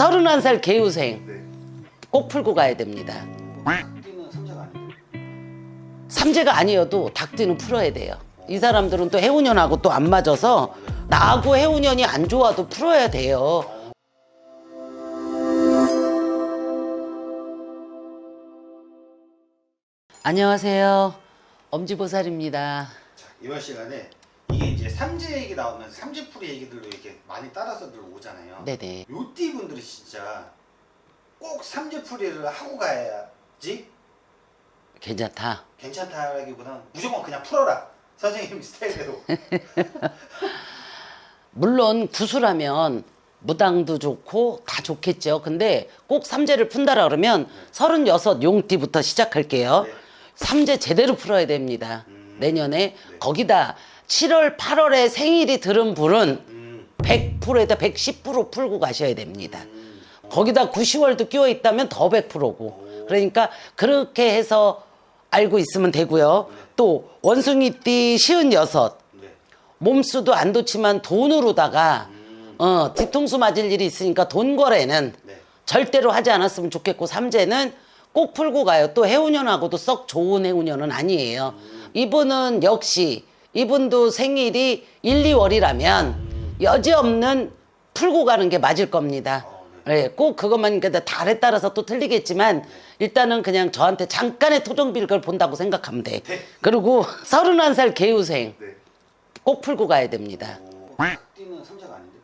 31살 개우생 네. 꼭 풀고 가야 됩니다. 띠는 삼자가 아닌데. 삼재가 아니어도 닭띠는 풀어야 돼요. 이 사람들은 또 해운년하고 또 안 맞아서 나하고 해운년이 안 좋아도 풀어야 돼요. 안녕하세요. 엄지보살입니다. 자, 이번 시간에 이게 이제 삼재 얘기 나오면 삼재풀이 얘기들도 이렇게 많이 따라서들 오잖아요. 네네. 요띠 분들이 진짜 꼭 삼재풀이를 하고 가야지 괜찮다. 괜찮다라기보다는 무조건 그냥 풀어라. 선생님 스타일대로. 물론 구수라면 무당도 좋고 다 좋겠죠. 근데 꼭 삼재를 푼다라 그러면 서른여섯 용띠부터 시작할게요. 네. 삼재 제대로 풀어야 됩니다. 음. 내년에 거기다 7월, 8월에 생일이 들은 분은 음. 100%에다 110% 풀고 가셔야 됩니다. 음. 거기다 9, 10월도 끼워 있다면 더 100%고. 그러니까 그렇게 해서 알고 있으면 되고요. 또 원숭이띠 시은 여섯 네. 몸수도 안 좋지만 돈으로다가 음. 어 뒤통수 맞을 일이 있으니까 돈 거래는 네. 절대로 하지 않았으면 좋겠고 삼재는 꼭 풀고 가요. 또 해운년하고도 썩 좋은 해운년은 아니에요. 이분은 역시 이분도 생일이 1, 2월이라면 여지없는 풀고 가는 게 맞을 겁니다. 어, 예, 꼭 그것만 그러니까 달에 따라서 또 틀리겠지만 일단은 그냥 저한테 잠깐의 토종빌걸 본다고 생각하면 돼. 네. 그리고 31살 개우생 네. 꼭 풀고 가야 됩니다. 오, 띠는 삼자가 아닌데.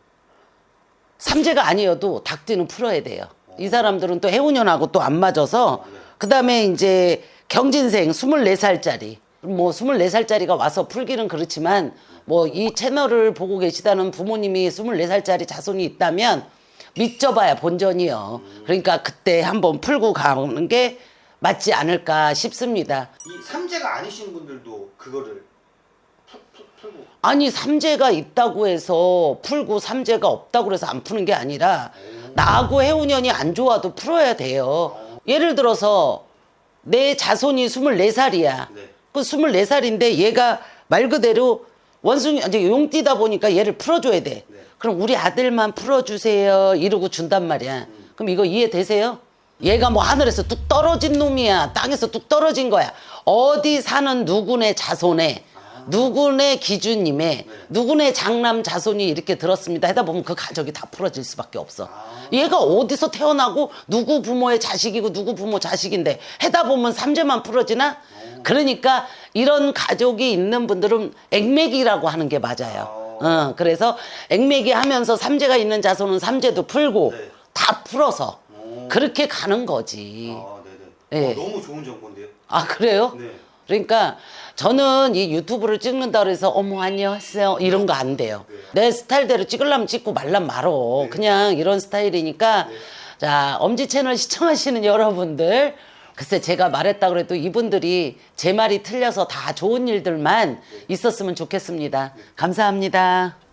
삼재가 아니어도 닭띠는 풀어야 돼요. 이 사람들은 또 해운년하고 또 안 맞아서 그 다음에 이제 경진생 24살짜리 뭐 24살짜리가 와서 풀기는 그렇지만 뭐 이 채널을 보고 계시다는 부모님이 24살짜리 자손이 있다면 믿져봐야 본전이요. 그러니까 그때 한번 풀고 가는 게 맞지 않을까 싶습니다. 이 삼재가 아니신 분들도 그거를 풀, 풀, 풀고. 아니 삼재가 있다고 해서 풀고 삼재가 없다고 해서 안 푸는 게 아니라 나하고 해운년이 안 좋아도 풀어야 돼요. 예를 들어서 내 자손이 24살이야. 네. 그 24살인데 얘가 말 그대로 원숭이 이제 용띠다 보니까 얘를 풀어줘야 돼. 네. 그럼 우리 아들만 풀어주세요 이러고 준단 말이야. 그럼 이거 이해되세요? 얘가 뭐 하늘에서 뚝 떨어진 놈이야. 땅에서 뚝 떨어진 거야. 어디 사는 누구네 자손에 누구네 기준님에 누구네 장남 자손이 이렇게 들었습니다. 하다 보면 그 가족이 다 풀어질 수밖에 없어. 얘가 어디서 태어나고 누구 부모의 자식이고 누구 부모 자식인데 해다 보면 삼재만 풀어지나? 그러니까 이런 가족이 있는 분들은 액맥이라고 하는 게 맞아요. 어, 그래서 액맥이 하면서 삼재가 있는 자손은 삼재도 풀고 네. 다 풀어서 오. 그렇게 가는 거지. 아, 네네. 네. 어, 너무 좋은 정보인데요. 아 그래요? 네. 그러니까 저는 이 유튜브를 찍는다 그래서 어머 안녕하세요 이런 거 안 돼요. 내 스타일대로 찍으려면 찍고 말란 말어. 그냥 이런 스타일이니까 자 엄지 채널 시청하시는 여러분들 글쎄 제가 말했다 그래도 이분들이 제 말이 틀려서 다 좋은 일들만 있었으면 좋겠습니다. 감사합니다.